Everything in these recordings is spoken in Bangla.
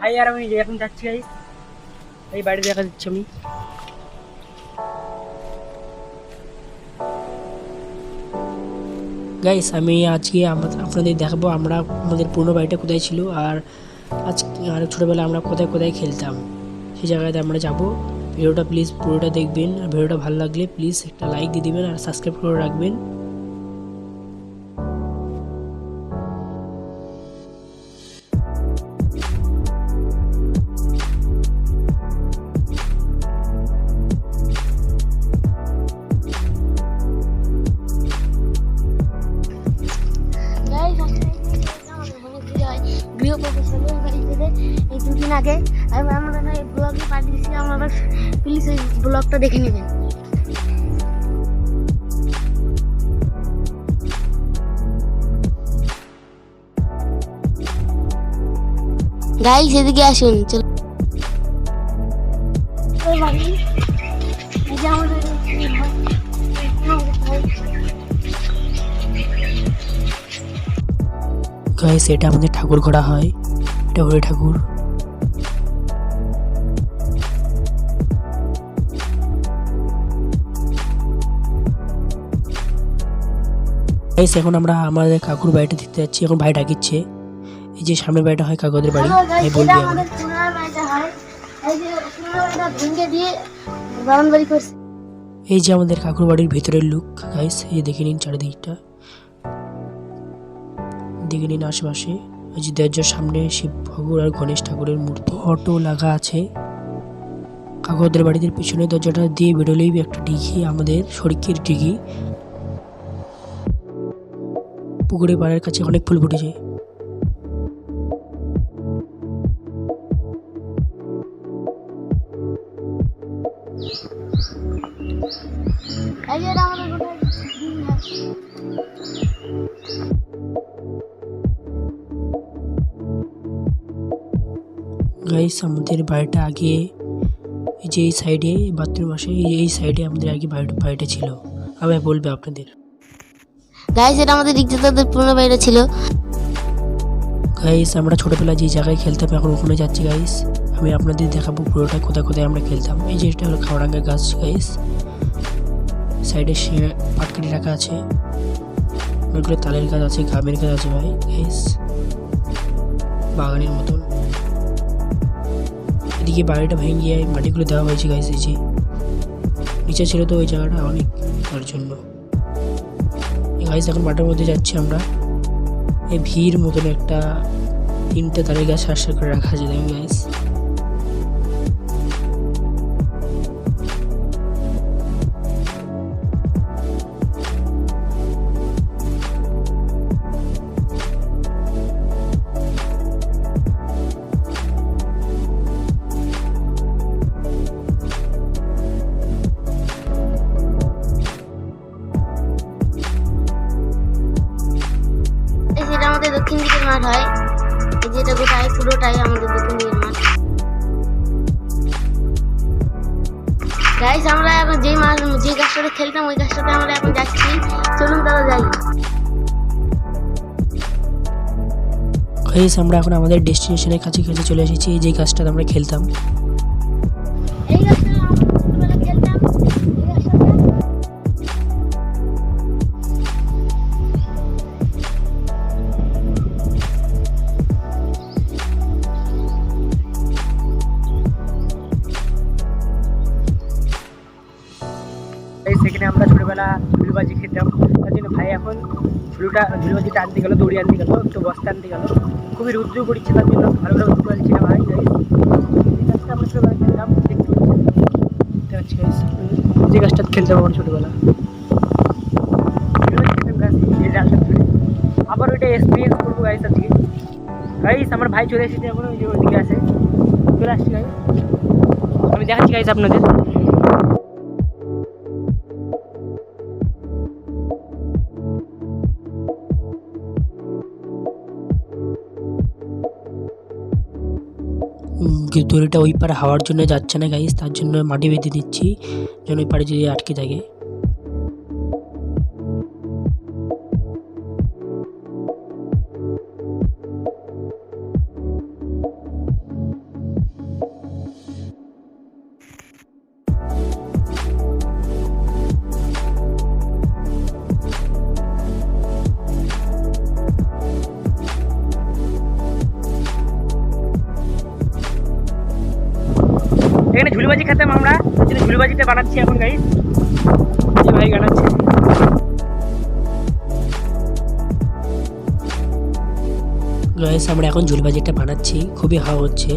ভাই আর আমি এখন যাচ্ছি গাইস এই বাড়ি দেখা দিচ্ছি আমি। গাইস আমি আজকে আপনাদের দেখাবো আমরা আমাদের পুরনো বাড়িটা কোথায় ছিল আর আজ আর ছোটোবেলায় আমরা কোথায় কোথায় খেলতাম। সেই জায়গাতে আমরা যাব। ভিডিওটা প্লিজ পুরোটা দেখবেন। আর ভিডিওটা ভালো লাগলে প্লিজ একটা লাইক দিয়ে দিবেন আর সাবস্ক্রাইব করে রাখবেন। গৃহপ্রবেশের বাড়ি থেকে এই দুদিন আগে আমরা ব্লগে পাঠিয়েছি, আপনারা প্লিজ এই ব্লগটা দেখে নেবেন। গাইস এদিকে আসুন, চল আমাদের গাইস এটা আমাদের ঠাকুর ঘোড়া হয়। এটা হরি ঠাকুর। গাইস এখন আমরা আমাদের কাকুর বাড়িটা দেখতে যাচ্ছি। এখন ভাই ডাকিচ্ছে। এই যে সামনের বাড়িটা হয় কাকুদের বাড়ি। গাইস ভাই বলবি আমাদের হয়। এই যে এই আমাদের কাকুর বাড়ির ভিতরের লুক গাইস এই দেখে নিন চারিদিকটা। দেখে নিন আশেপাশে এই যে দরজার সামনে শিব ঠাকুর আর গণেশ ঠাকুরের মূর্তি। অটো লাগা আছে। কাকুদের বাড়িতে পিছনে দরজাটা দিয়ে বেরোলেই একটা ডিঘি আমাদের শরিকের ডিঘি পুকুরে পাড়ের কাছে অনেক ফুল ফুটেছে। গাইস আমাদের বাড়িটা আগে এই যে এই সাইডে বাথরুম আসে এই সাইডে আমাদের আগে বাড়িটা ছিল। আবার বলবে আপনাদের। গাইস এটা আমাদের রিক্সাদারদের পুরনো বাড়িটা ছিল। গাইস আমরা ছোটবেলায় যে জায়গায় খেলতাম এখন ওখানে যাচ্ছি গাইস আমি আপনাদের দেখাবো পুরোটা কোথায় কোথায় আমরা খেলতাম। এই যে এটা হলো খাওয়াডাঙ্গা গাছ গাইস সাইডে সে পাটকাটি রাখা আছে। অনেকগুলো তালের গাছ আছে গামের গাছ আছে ভাই গাইস বাগানের মতন। এদিকে বাড়িটা ভেঙে গিয়ে মাটিগুলো দেওয়া হয়েছে গাইস এই নিচে ছিল তো ওই জায়গাটা অনেক তার জন্য। গাইস এখন মাঠের মধ্যে যাচ্ছি আমরা। এই ভিড় মতন একটা তিনটে তারিখ গাছ আশা করে রাখা যায় গাছ গোটাই পুরোটাই আমাদের দিকের মাঠ গাইস আমরা এখন যেই মাছ যে গাছটাতে খেলতাম, ওই গাছটাতে আমরা এখন যাচ্ছি। চলুন তারা যাই। আমরা এখন আমাদের ডেস্টিনেশনের কাছে কাছে চলে এসেছি যে গাছটাতে আমরা খেলতাম। ছোটবেলা ঝুলবাজি খেতাম। তার জন্য ভাই এখন ঝুলুটা ঝুলবাজিটা আনতে গেলো, দড়ি আনতে গেলো, একটু বস্তা আনতে গেলো। খুবই রুদ্র পড়ছে তার জন্য, ভালো করে উঠতে পারছি না ভাই। গাছটা আমরা ছোটবেলা খেলতাম, দেখতে পাচ্ছি। guys। যে গাছটা খেলতাম আমরা ছোটবেলা গাছ। আবার ওইটা এক্সপিরিয়েন্স করব গাইস আজকে। গাইস আমার ভাই চলে এসেছে এখন, ওই যে ওইদিকে আছে। চলে আসছি গাইস আমি দেখাচ্ছি গাইস আপনাদের। দড়িটা ওই পারে হাওয়ার জন্য যাচ্ছে না গাইস তার জন্য মাটি বেঁধে দিচ্ছি, যেন ওই পারে যদি আটকে থাকে। বানাচ্ছি এখন গাইস যে ভাই বানাচ্ছে। গাইস আমরা এখন ঝুলবাজিটা বানাচ্ছি। খুবই হাওয়া হচ্ছে।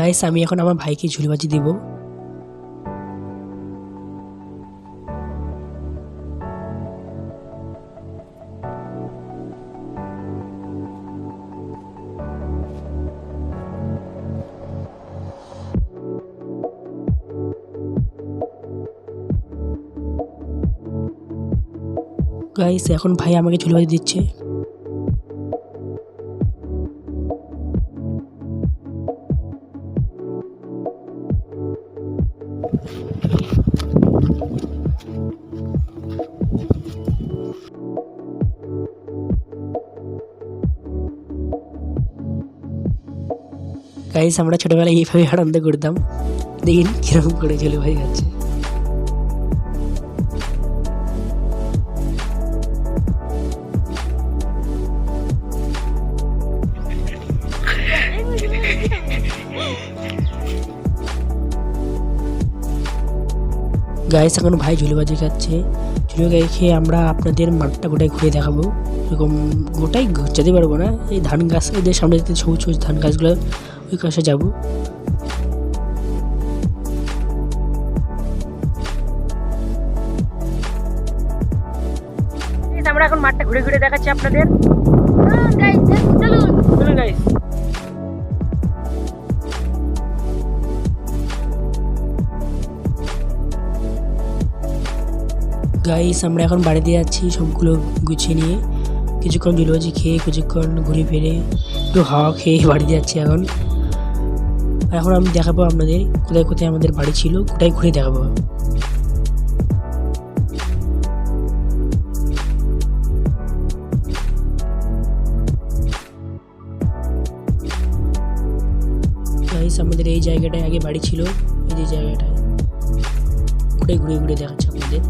গাইস আমি এখন আমার ভাইকে ঝুলবাজি দিব। গাইস এখন ভাই আমাকে ঝুলবাজি দিচ্ছে। গাইস আমরা ছোটবেলায় এইভাবে আনন্দ করতাম। দেখিন কীরকম করে চলে ভাই যাচ্ছে গাইস এখন ভাই ঝুলিবাজি খাচ্ছে ঝুলিবাজি খেয়ে আমরা আপনাদের মাঠটা গোটাই ঘুরে দেখাবো। এরকম গোটাই ঘু- যেতে পারব না। এই ধান গাছ এদের সামনে সবুজ সবুজ ধান গাছগুলো ওই কাছে যাব। আমরা এখন মাঠটা ঘুরে ঘুরে দেখাচ্ছি আপনাদের। গাইস চলুন। চলুন গাইস গাইস আমরা এখন বাড়িতে যাচ্ছি সবগুলো গুছিয়ে নিয়ে। কিছুক্ষণ জুলবাজি খেয়ে কিছুক্ষণ ঘুরে ফিরে একটু হাওয়া খেয়ে বাড়িতে যাচ্ছি এখন। আর এখন আমি দেখাবো আপনাদের কোথায় কোথায় আমাদের বাড়ি ছিল, কোথায় ঘুরে দেখাবো। আমাদের এই জায়গাটায় আগে বাড়ি ছিল, এই যে জায়গাটায়। ঘুরে ঘুরে ঘুরে দেখাচ্ছে আপনাদের।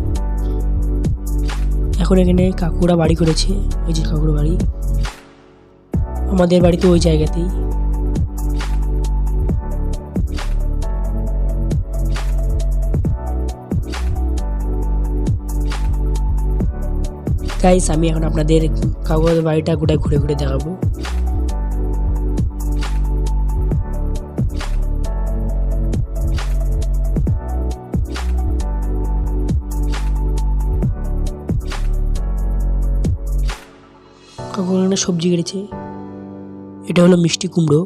এখন এখানে কাকুরা বাড়ি করেছে ওই যে কাকুর বাড়ি। আমাদের বাড়িতে ওই জায়গাতেই। গাইস আমি এখন আপনাদের কাকুর বাড়িটা গোটায় ঘুরে ঘুরে দেখাবো। এখানে সবজি কেটেছে। এটা হলো মিষ্টি কুমড়ো।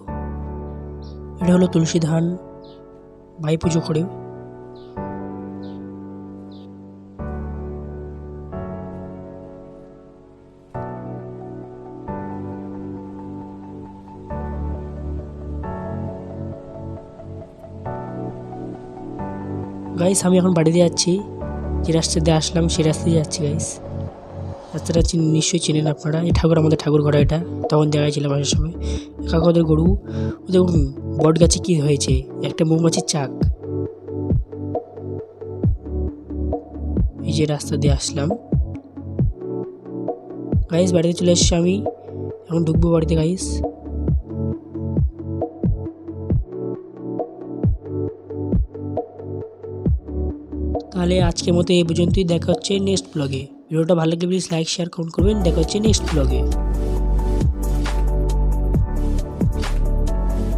এটা হলো তুলসী ধান। ভাই পুজো করে গাইস আমি এখন বাড়িতে যাচ্ছি। যে রাস্তা দিয়ে আসলাম, সেই রাস্তা দিয়ে যাচ্ছি গাইস রাস্তাটা নিশ্চয়ই চেনেন আপনারা। এই ঠাকুর আমাদের ঠাকুর ঘর এটা। তখন দেখা গেছিলাম আসার সময়। ওদের গরু, ওদের বট গাছে কী হয়েছে? একটা মৌমাছির চাক। এই যে রাস্তা দিয়ে আসলাম। গাইস বাড়িতে চলে এসেছি আমি। এখন ঢুকবো বাড়িতে গাইস তাহলে আজকের মতো এই পর্যন্তই। দেখা হচ্ছে নেক্সট ব্লগে ভিডিওটা ভালো লাগলে প্লিজ লাইক শেয়ার কমেন্ট করবেন। দেখা হচ্ছে নেক্সট ব্লগে